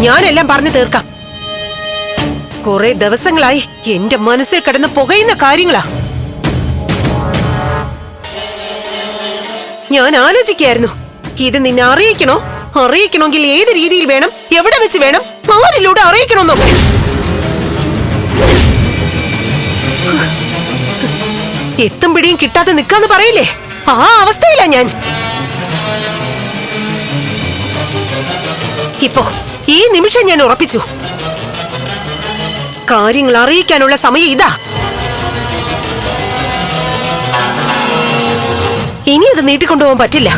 ഞാനെല്ലാം പറഞ്ഞു തീർക്കാം. കുറെ ദിവസങ്ങളായി എന്റെ മനസ്സിൽ കിടന്ന് പുകയുന്ന കാര്യങ്ങളാ. ഞാൻ ആലോചിക്കായിരുന്നു ഇത് നിന്നെ അറിയിക്കണോ? അറിയിക്കണമെങ്കിൽ ഏത് രീതിയിൽ വേണം? എവിടെ വെച്ച് വേണം? ആരിലൂടെ അറിയിക്കണമെന്നോ? എത്തും പിടിയും കിട്ടാതെ നിൽക്കാന്ന് പറയില്ലേ? ആ അവസ്ഥയിലാ ഞാൻ. ഇപ്പോ ഈ നിമിഷം ഞാൻ ഉറപ്പിച്ചു. കാര്യങ്ങൾ അറിയിക്കാനുള്ള സമയം ഇതാ. ഇനി അത് നീട്ടിക്കൊണ്ടുപോകാൻ പറ്റില്ല.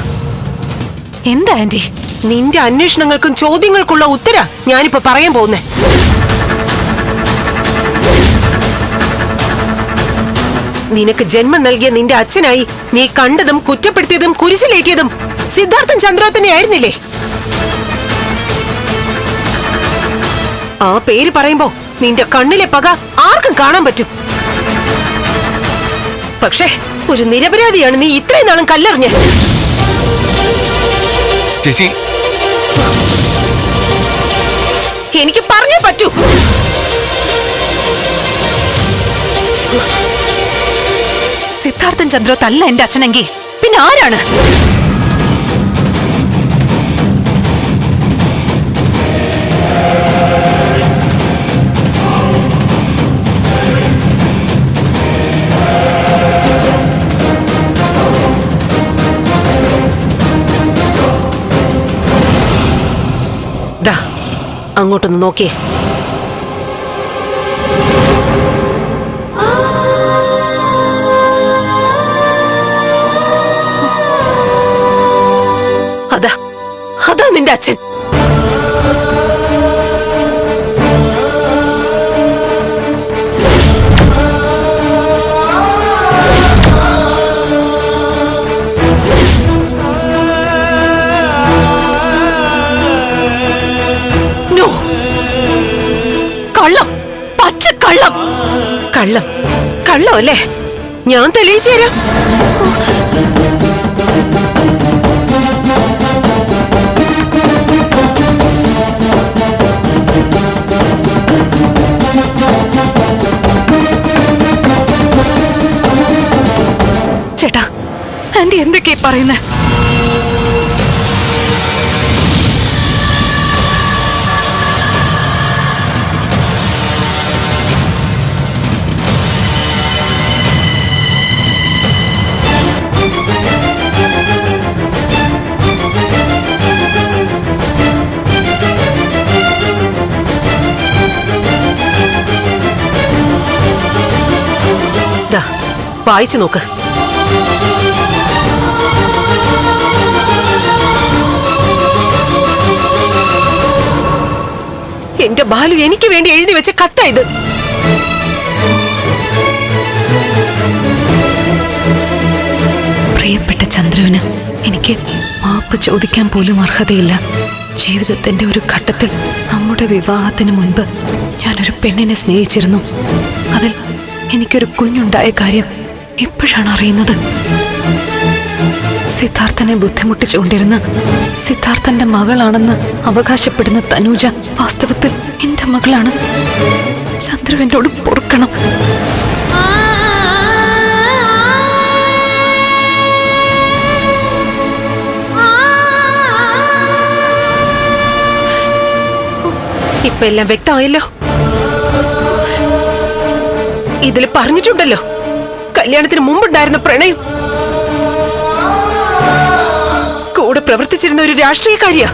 എന്താ ആന്റി? നിന്റെ അന്വേഷണങ്ങൾക്കും ചോദ്യങ്ങൾക്കുള്ള ഉത്തര ഞാനിപ്പോ പറയാൻ പോകുന്നേ. നിനക്ക് ജന്മം നൽകിയ നിന്റെ അച്ഛനായി നീ കണ്ടതും കുറ്റപ്പെടുത്തിയതും കുരിശിലേറ്റിയതും സിദ്ധാർത്ഥൻ ചന്ദ്രോത്തനെ ആയിരുന്നില്ലേ ആ പേര് പറയുമ്പോ നിന്റെ കണ്ണിലെ പക ആർക്കും കാണാൻ പറ്റും. പക്ഷേ ഒരു നിരപരാധിയാണ് നീ ഇത്രയും നാളും കല്ലെറിഞ്ഞ. ചേച്ചി. എനിക്ക് പറഞ്ഞേ പറ്റൂ. സിദ്ധാർത്ഥൻ ചന്ദ്രോ തല്ല എന്റെ അച്ഛനെങ്കിൽ പിന്നെ ആരാണ്? അങ്ങോട്ടൊന്ന് നോക്കിയേ അതാ. അതാ നിന്റെ അച്ഛൻ. കള്ളം അല്ലേ? ഞാൻ തെളിയിച്ചു തരാം. ചേട്ടാ ആന്റി എന്തൊക്കെയാ പറയുന്നത് വായിച്ചു നോക്ക്. എന്റെ ബാലു എനിക്ക് വേണ്ടി എഴുതി വെച്ച കത്താ ഇത്. പ്രിയപ്പെട്ട ചന്ദ്രുവിന് എനിക്ക് മാപ്പ് ചോദിക്കാൻ പോലും അർഹതയില്ല. ജീവിതത്തിന്റെ ഒരു ഘട്ടത്തിൽ നമ്മുടെ വിവാഹത്തിന് മുൻപ് ഞാനൊരു പെണ്ണിനെ സ്നേഹിച്ചിരുന്നു. അതിൽ എനിക്കൊരു കുഞ്ഞുണ്ടായ കാര്യം ഇപ്പോഴാണ് അറിയുന്നത്. സിദ്ധാർത്ഥനെ ബുദ്ധിമുട്ടിച്ചുകൊണ്ടിരുന്ന സിദ്ധാർത്ഥന്റെ മകളാണെന്ന് അവകാശപ്പെടുന്ന തനൂജ വാസ്തവത്തിൽ എന്റെ മകളാണ്. ചന്ദ്രുവിനോട് പൊറുക്കണം. ഇപ്പൊ എല്ലാം വ്യക്തമായല്ലോ? ഇതിൽ പറഞ്ഞിട്ടുണ്ടല്ലോ. കല്യാണത്തിന് മുമ്പുണ്ടായിരുന്ന പ്രണയം. കൂടെ പ്രവർത്തിച്ചിരുന്ന ഒരു രാഷ്ട്രീയക്കാരിയാ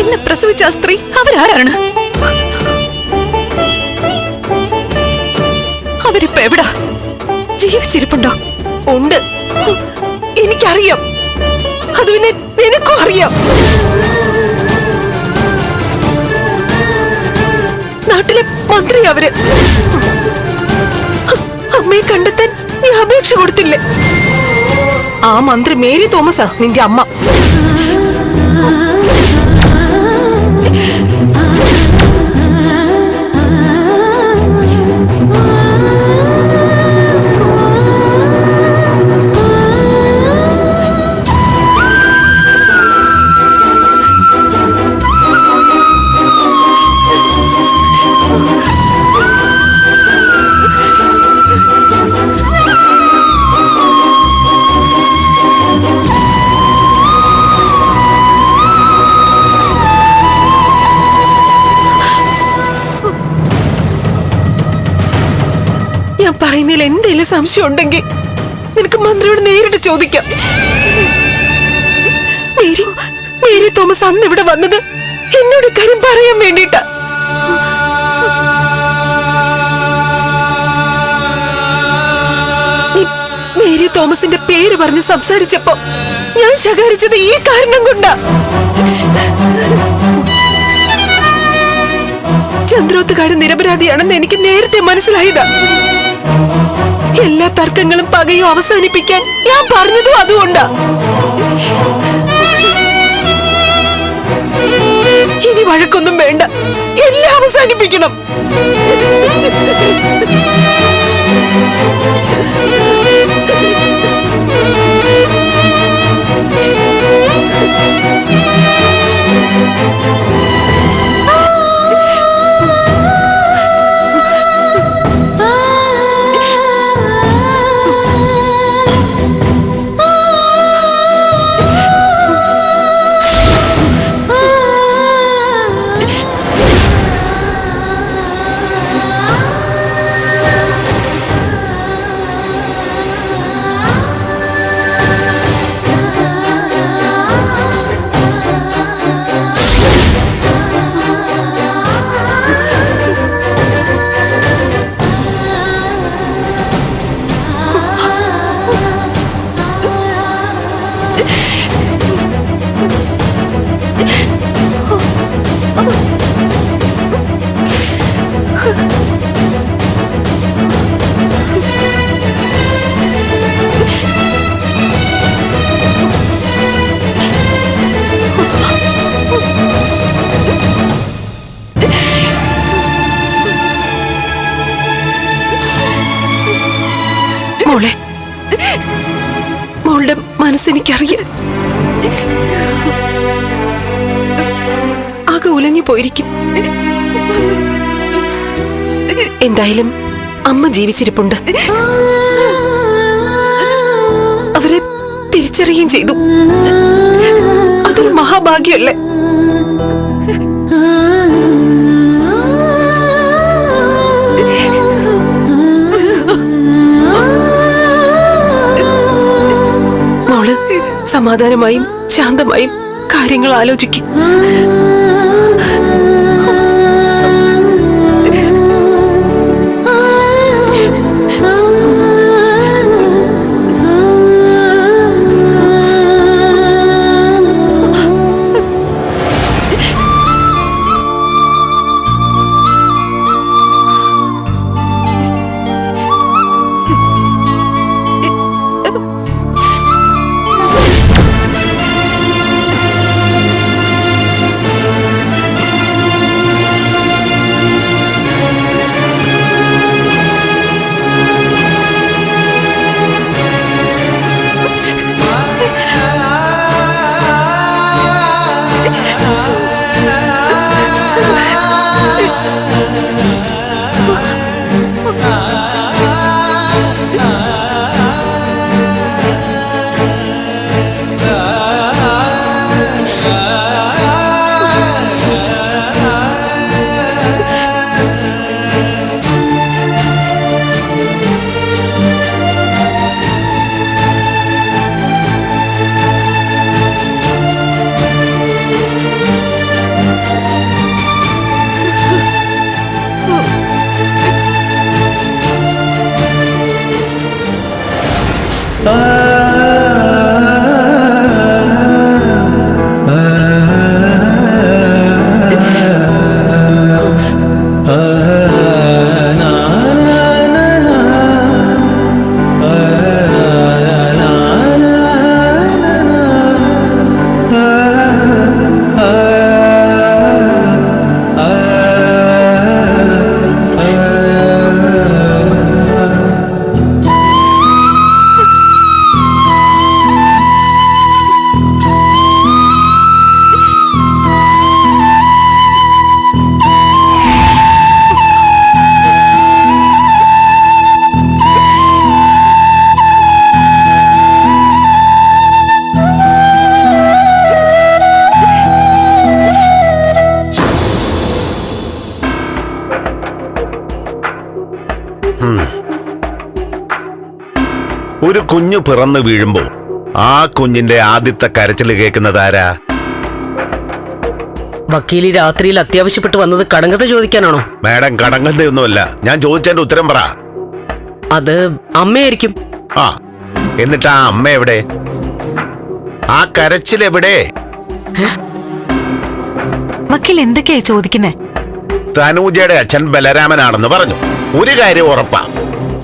എന്നെ പ്രസവിച്ച ആ സ്ത്രീ അവരാരാണ്? അവരിപ്പോ എവിടാ? ജീവിച്ചിരിപ്പുണ്ടോ? ഉണ്ട്. എനിക്കറിയാം. അത് പിന്നെ നിനക്കും അറിയാം. നാട്ടിലെ മന്ത്രി അവർ. അമ്മയെ കണ്ടെത്താൻ നീ അപേക്ഷ കൊടുത്തില്ലേ? ആ മന്ത്രി മേരി തോമസാ നിന്റെ അമ്മ. പറയുന്നതിൽ എന്തെങ്കിലും സംശയം ഉണ്ടെങ്കിൽ നിനക്ക് മന്ത്രിയോട് നേരിട്ട് ചോദിക്കാം. മേരി മേരി തോമസ് അന്ന് ഇവിടെ വന്നത് എന്നോട് കാര്യം പറയാൻ വേണ്ടിട്ടാ മേരി തോമസിന്റെ പേര് പറഞ്ഞ് സംസാരിച്ചപ്പോ ഞാൻ ശകാരിച്ചത് ഈ കാരണം കൊണ്ടാ. ചന്ദ്രോത്തുകാരൻ നിരപരാധിയാണെന്ന് എനിക്ക് നേരത്തെ മനസ്സിലായതാ. എല്ലാ തർക്കങ്ങളും പകയും അവസാനിപ്പിക്കാൻ ഞാൻ പറഞ്ഞതും അതുകൊണ്ടാ. ഇനി വഴക്കൊന്നും വേണ്ട. എല്ലാം അവസാനിപ്പിക്കണം. മോളെ മോളുടെ മനസ്സെനിക്കറിയാം. ആകെ ഉലഞ്ഞു പോയിരിക്കും. എന്തായാലും അമ്മ ജീവിച്ചിരിപ്പുണ്ട്. അവരെ തിരിച്ചറിയുകയും ചെയ്തു. അതൊരു മഹാഭാഗ്യമല്ലേ? സമാധാനമായും ശാന്തമായും കാര്യങ്ങൾ ആലോചിക്കും. ഒരു കുഞ്ഞു പിറന്നു വീഴുമ്പോൾ ആ കുഞ്ഞിന്റെ ആദ്യത്തെ കരച്ചിൽ കേൾക്കുന്നത് ആരാ? വക്കീലി രാത്രിയിൽ അത്യാവശ്യപ്പെട്ട് വന്നത് കടങ്കഥ ചോദിക്കാനാണോ? മാഡം കടങ്ങുന്നതൊന്നുമല്ല ഞാൻ ചോദിച്ചതിന്റെ ഉത്തരം പറ. അത് അമ്മയായിരിക്കും. ആ എന്നിട്ട് ആ അമ്മ എവിടെ? ആ കരച്ചിൽ എവിടെ? വക്കീൽ എന്തൊക്കെയാ ചോദിക്കുന്നേ? തനൂജയുടെ അച്ഛൻ ബലരാമനാണെന്ന് പറഞ്ഞു. ഒരു കാര്യം ഉറപ്പാ.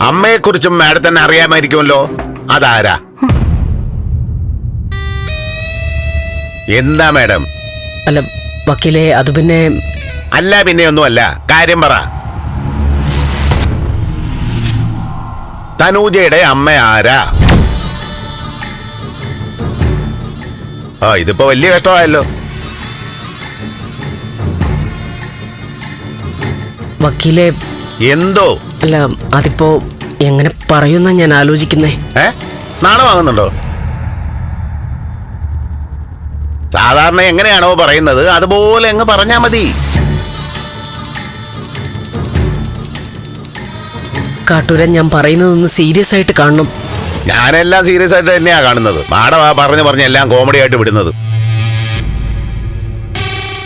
അമ്മയെക്കുറിച്ചും മാഡത്തിന് അറിയാമായിരിക്കുമല്ലോ. അതാരാ? എന്താ മാഡം? അല്ല വക്കീലെ അത് പിന്നെ അല്ല പിന്നെ ഒന്നുമല്ല കാര്യം പറ. തനൂജയുടെ അമ്മ ആരാ? ആ ഇതിപ്പോ വലിയ കഷ്ടമായല്ലോ. വക്കീലെ എന്തോ? അല്ല അതിപ്പോ എങ്ങനെ പറയുന്ന ഞാൻ ആലോചിക്കുന്നേ? ഏ? നാണമാകുന്നുണ്ടോ സാധാരണ എങ്ങനെയാണോ പറയുന്നത് അതുപോലെ അങ്ങ് പറഞ്ഞാ മതി. കാട്ടൂരൻ ഞാൻ പറയുന്നതൊന്ന് സീരിയസ് ആയിട്ട് കാണണം. ഞാനെല്ലാം സീരിയസ് ആയിട്ട് തന്നെയാ കാണുന്നത്. മാഡമാ പറഞ്ഞു പറഞ്ഞ് എല്ലാം കോമഡി ആയിട്ട് വിടുന്നത്.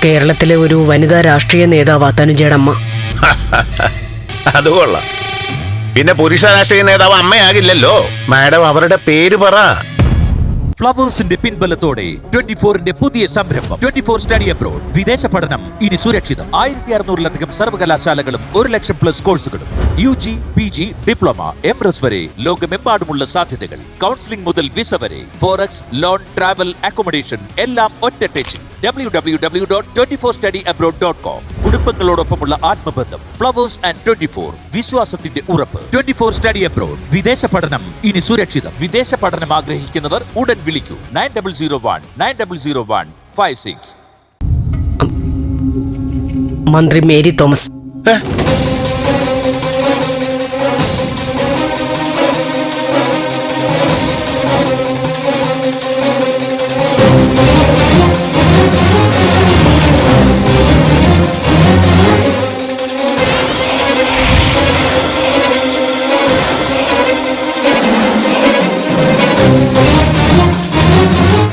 കേരളത്തിലെ ഒരു വനിതാ രാഷ്ട്രീയ നേതാവാ തനുജയുടെ അമ്മ. അത് കൊള്ളാം. പിന്നെ പുരുഷ രാഷ്ട്രീയ നേതാവ് അമ്മയാകില്ലല്ലോ. മാഡം അവരുടെ പേര് പറ. ഫ്ലവേഴ്സിന്റെ പിൻബലത്തോടെ ട്വന്റി ഫോറിന്റെ പുതിയ സംരംഭം. Twenty four study abroad. വിദേശ പഠനം ഇനി സുരക്ഷിതം. ആയിരത്തി അറുന്നൂറിലധികം സർവകലാശാലകളും ഒരു ലക്ഷം പ്ലസ് കോഴ്സുകളും. യു ജി പി ജി ഡിപ്ലോമ എം എസ് വരെ ലോകമെമ്പാടുമുള്ള സാധ്യതകൾ. കൗൺസിലിംഗ് മുതൽ വിസ വരെ. ഫോറക്സ് ലോൺ ട്രാവൽ അക്കോമഡേഷൻ എല്ലാം ഒറ്റ ടെച്ചിൽ. W W W dot twenty four study abroad dot com കുടുംബങ്ങളോടൊപ്പമുള്ള ആത്മബന്ധം ഫ്ലവേഴ്സ് ആൻഡ് ട്വന്റി ഫോർ വിശ്വാസത്തിന്റെ ഉറപ്പ്. ട്വന്റി ഫോർ സ്റ്റഡി അബ്രോഡ് വിദേശ പഠനം ഇനി സുരക്ഷിതം. വിദേശ പഠനം ആഗ്രഹിക്കുന്നവർ ഉടൻ വിളിക്കൂ. Nine double zero one nine double zero one five six. മന്ത്രി മേരി തോമസ്.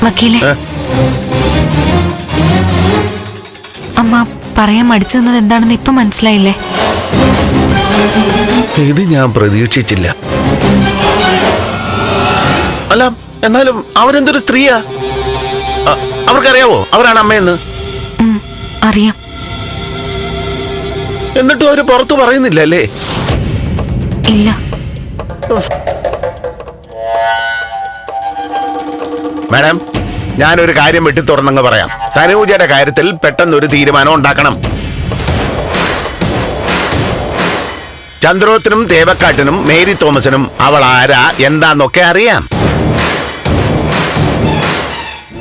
വക്കീലെ. അമ്മ പറയാൻ മടിച്ചു നിന്നത് എന്താണെന്ന് ഇപ്പൊ മനസ്സിലായില്ലേ? ഇത് ഞാൻ പ്രതീക്ഷിച്ചില്ല. അല്ല എന്നാലും അവരെന്തൊരു സ്ത്രീയാ? അവർക്കറിയാവോ അവരാണ് അമ്മയെന്ന്? അറിയാം. എന്നിട്ടും അവർ പുറത്തു പറയുന്നില്ല അല്ലേ? ഇല്ല. മാഡം ഞാനൊരു കാര്യം വിട്ടു തുറന്നങ്ങ് പറയാം. തനൂജയുടെ കാര്യത്തിൽ പെട്ടെന്നൊരു തീരുമാനം ഉണ്ടാക്കണം. ചന്ദ്രോത്തിനും തേവക്കാട്ടിനും മേരി തോമസിനും അവൾ ആരാ എന്താന്നൊക്കെ അറിയാം.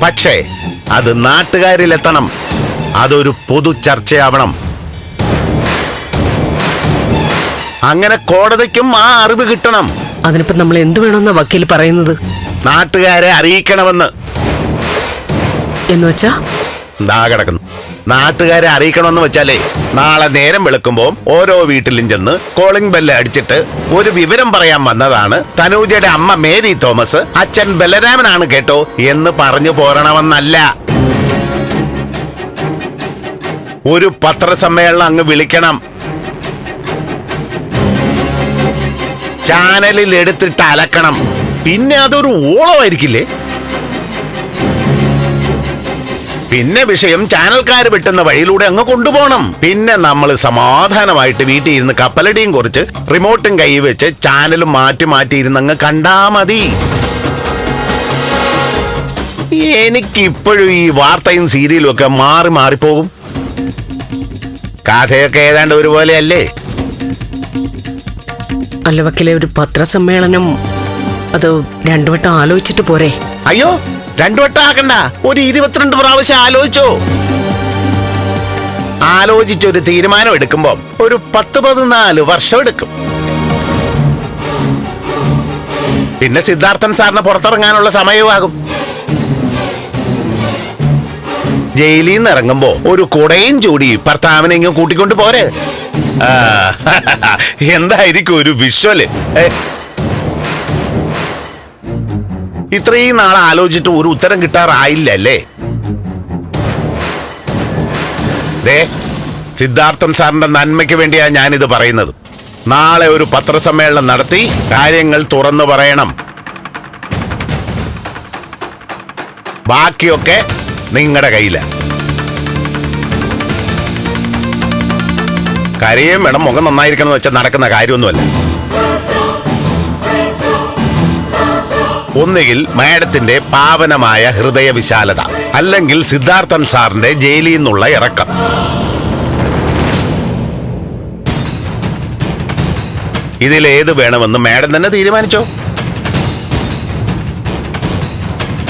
പക്ഷേ അത് നാട്ടുകാരിലെത്തണം. അതൊരു പൊതു ചർച്ചയാവണം. അങ്ങനെ കോടതിക്കും ആ അറിവ് കിട്ടണം. അതിനിപ്പോ നമ്മൾ എന്ത് വേണമെന്നാ വക്കീൽ പറയുന്നത്? നാട്ടുകാരെ അറിയിക്കണമെന്ന്. എന്ന് വെച്ചാ? ദാ കിടക്കുന്നു. നാട്ടുകാരെ അറിയിക്കണമെന്ന് വെച്ചാലേ നാളെ നേരം വെളുക്കുമ്പോൾ ഓരോ വീട്ടിലും ചെന്ന് കോളിംഗ് ബെല്ല് അടിച്ചിട്ട് ഒരു വിവരം പറയാൻ വന്നതാണ് തനൂജയുടെ അമ്മ മേരി തോമസ്. അച്ഛൻ ബലരാമനാണ് കേട്ടോ എന്ന് പറഞ്ഞു പോരണമെന്നല്ല. ഒരു പത്രസമ്മേളനം അങ്ങ് വിളിക്കണം. ചാനലിൽ എടുത്തിട്ട് അലക്കണം. പിന്നെ അതൊരു ഓളമായിരിക്കില്ലേ പിന്നെ വിഷയം ചാനൽക്കാർ വെട്ടുന്ന വഴിയിലൂടെ അങ്ങ് കൊണ്ടുപോകണം. പിന്നെ നമ്മൾ സമാധാനമായിട്ട് വീട്ടിൽ ഇരുന്ന് കപ്പലടിയും കുറിച്ച് റിമോട്ടും കൈ വെച്ച് ചാനലും മാറ്റി മാറ്റി ഇരുന്ന് അങ്ങ് കണ്ടാ മതി. എനിക്കിപ്പോഴും ഈ വാർത്തയും സീരിയലും ഒക്കെ മാറി മാറിപ്പോകും കഥയൊക്കെ ഏതാണ്ട് ഒരുപോലെ അല്ലേ അല്ല വക്കീലെ ഒരു പത്രസമ്മേളനം. അത് രണ്ടുവട്ടം ആലോചിച്ചിട്ട് പോരെ. അയ്യോ രണ്ടു വട്ടം ആക്കണ്ട ഒരു ഇരുപത്തിരണ്ട് പ്രാവശ്യം ആലോചിച്ചോ. ആലോചിച്ചൊരു തീരുമാനം എടുക്കുമ്പോ ഒരു പത്ത് പതിനാല് വർഷം എടുക്കും. പിന്നെ സിദ്ധാർത്ഥൻ സാറിന് പുറത്തിറങ്ങാനുള്ള സമയമാകും. ജയിലിൽ നിന്ന് ഇറങ്ങുമ്പോ ഒരു കുടയും ചൂടി ഭർത്താവിനെ ഇങ്ങ് കൂട്ടിക്കൊണ്ട് പോരെ. എന്തായിരിക്കും ഒരു വിഷ്വൽ? ഇത്രയും നാൾ ആലോചിച്ചിട്ട് ഒരു ഉത്തരം കിട്ടാറായില്ല അല്ലേ ദേ സിദ്ധാർത്ഥം സാറിന്റെ നന്മയ്ക്ക് വേണ്ടിയാണ് ഞാനിത് പറയുന്നത്. നാളെ ഒരു പത്രസമ്മേളനം നടത്തി കാര്യങ്ങൾ തുറന്നു പറയണം. ബാക്കിയൊക്കെ നിങ്ങളുടെ കയ്യിലാണ് കരയും വേണം മുഖം നന്നായിരിക്കണം എന്ന് വെച്ചാൽ നടക്കുന്ന കാര്യമൊന്നുമല്ല. ഒന്നുകിൽ മാഡത്തിന്റെ പാവനമായ ഹൃദയ വിശാലത അല്ലെങ്കിൽ സിദ്ധാർത്ഥൻ സാറിന്റെ ജയിലിൽ നിന്നുള്ള ഇറക്കം. ഇതിലേത് വേണമെന്ന് മാഡം തന്നെ തീരുമാനിച്ചോ?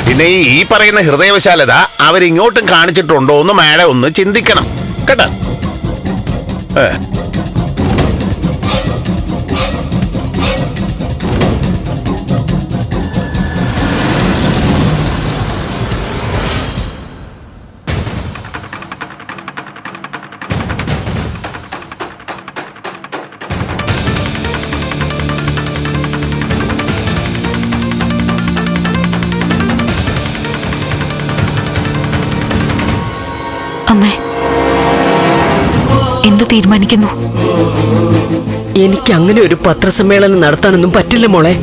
പിന്നെ ഈ പറയുന്ന ഹൃദയവിശാലത അവരിങ്ങോട്ടും കാണിച്ചിട്ടുണ്ടോ എന്ന് മാഡം ഒന്ന് ചിന്തിക്കണം. കേട്ടോ? എന്ത് എനിക്ക് അങ്ങനെ ഒരു പത്രസമ്മേളനം നടത്താനൊന്നും പറ്റില്ല മോളെ.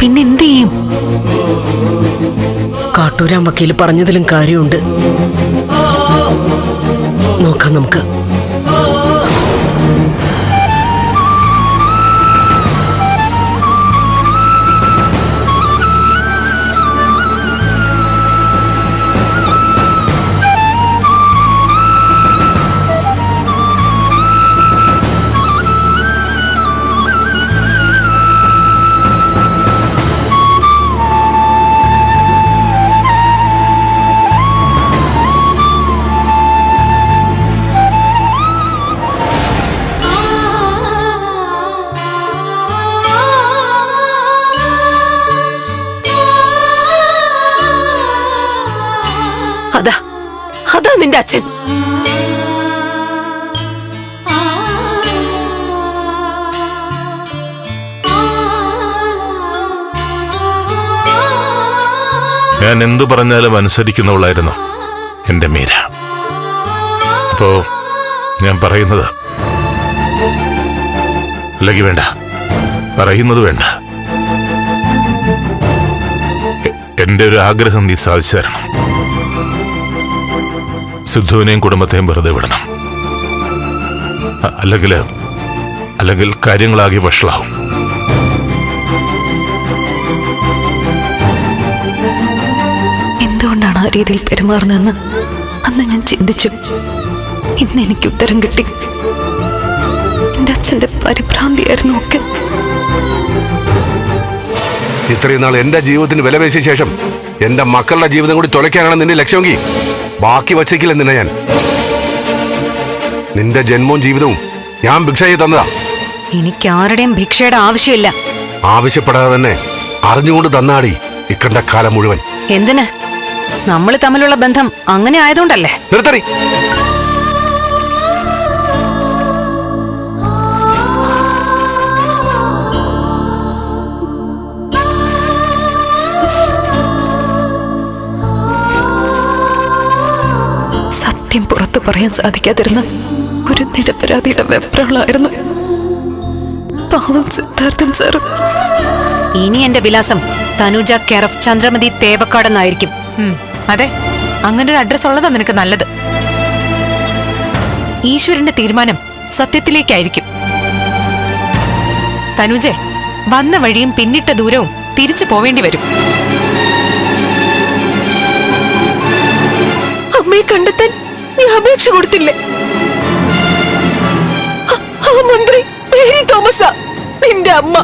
പിന്നെ എന്ത് ചെയ്യും? കാട്ടൂരാം വക്കീൽ പറഞ്ഞതിലും കാര്യമുണ്ട്. നോക്കാം നമുക്ക്. നിന്റെ അച്ഛൻ. ഞാൻ എന്തു പറഞ്ഞാലും അനുസരിക്കുന്നവളായിരുന്നു എന്റെ മീര. അപ്പോ ഞാൻ പറയുന്നത് അല്ലെങ്കിൽ വേണ്ട. പറയുന്നത് വേണ്ട. എന്റെ ഒരു ആഗ്രഹം നീ സാധിച്ചു തരണം. സിദ്ധുവിനെയും കുടുംബത്തെയും വെറുതെ വിടണം. അല്ലെങ്കിൽ അല്ലെങ്കിൽ കാര്യങ്ങളാകെ വഷളാവും. എന്തുകൊണ്ടാണ് ആ രീതിയിൽ പെരുമാറുന്നതെന്ന് അന്ന് ഞാൻ ചിന്തിച്ചു. ഇന്ന് എനിക്ക് ഉത്തരം കിട്ടി. എന്റെ അച്ഛന്റെ പരിഭ്രാന്തിയായിരുന്നു ഒക്കെ. ഇത്രയും നാൾ എന്റെ ജീവിതത്തിന് വിലപേശിയ ശേഷം എന്റെ മക്കളുടെ ജീവിതം കൂടി തുലയ്ക്കാനാണ് നിന്റെ ലക്ഷ്യമെങ്കിൽ. ബാക്കി വച്ചേക്കില്ല നിന്നെ ഞാൻ. നിന്റെ ജന്മവും ജീവിതവും ഞാൻ ഭിക്ഷ ചെയ്ത് തന്നതാ. എനിക്ക് ആരുടെയും ഭിക്ഷയുടെ ആവശ്യമില്ല. ആവശ്യപ്പെടാതെ തന്നെ അറിഞ്ഞുകൊണ്ട് തന്നാടി ഇക്കണ്ട കാലം മുഴുവൻ. എന്തിന്? നമ്മൾ തമ്മിലുള്ള ബന്ധം അങ്ങനെ ആയതുകൊണ്ടല്ലേ? നിർത്തടി. സത്യം പുറത്തു പറയാൻ സാധിക്കാതിരുന്ന ഒരു നിരപരാധിയുടെ വെപ്രളായിരുന്നു പാവം സിദ്ധാർത്ഥൻ സാർ ഇനി എന്റെ വിലാസം തനുജ കെയർ ഓഫ് ചന്ദ്രമതി തേവക്കാടെന്നായിരിക്കും അതെ. അങ്ങനെ ഒരു അഡ്രസ് ഉള്ളതാ നിനക്ക് നല്ലത്. ഈശ്വരന്റെ തീരുമാനം സത്യത്തിലേക്കായിരിക്കും. തനുജെ വന്ന വഴിയും പിന്നിട്ട ദൂരവും തിരിച്ചു പോവേണ്ടി വരും. അമ്മയെ കണ്ടെത്താൻ നീ അപേക്ഷ കൊടുത്തില്ലേ? ആ- മന്ത്രി മേരി തോമസ. നിന്റെ അമ്മ.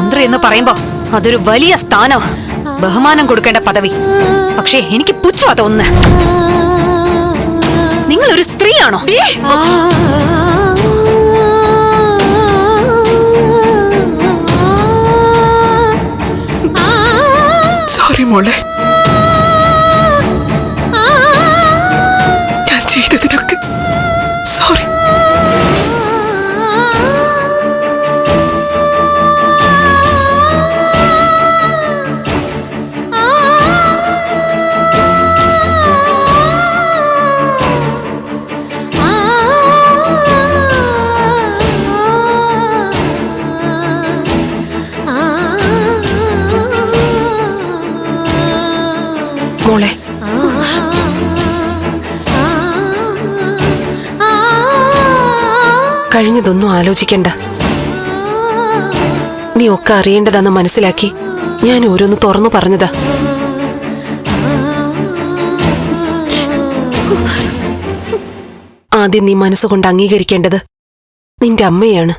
മന്ത്രി എന്ന് പറയുമ്പോ അതൊരു വലിയ സ്ഥാനം. ബഹുമാനം കൊടുക്കേണ്ട പദവി. പക്ഷേ എനിക്ക് പുച്ഛമാ തോന്നുന്നത് നിങ്ങൾ ഒരു സ്ത്രീയാണോ? സോറി മോളെ. ഞാൻ ചെയ്തതിനൊക്കെ സോറി കഴിഞ്ഞതൊന്നും ആലോചിക്കണ്ട. നീ ഒക്കെ അറിയേണ്ടതാന്ന് മനസ്സിലാക്കി ഞാൻ ഓരോന്ന് തുറന്നു പറഞ്ഞതാ. ആദ്യം നീ മനസ്സുകൊണ്ട് അംഗീകരിക്കേണ്ടത് നിന്റെ അമ്മയാണ്.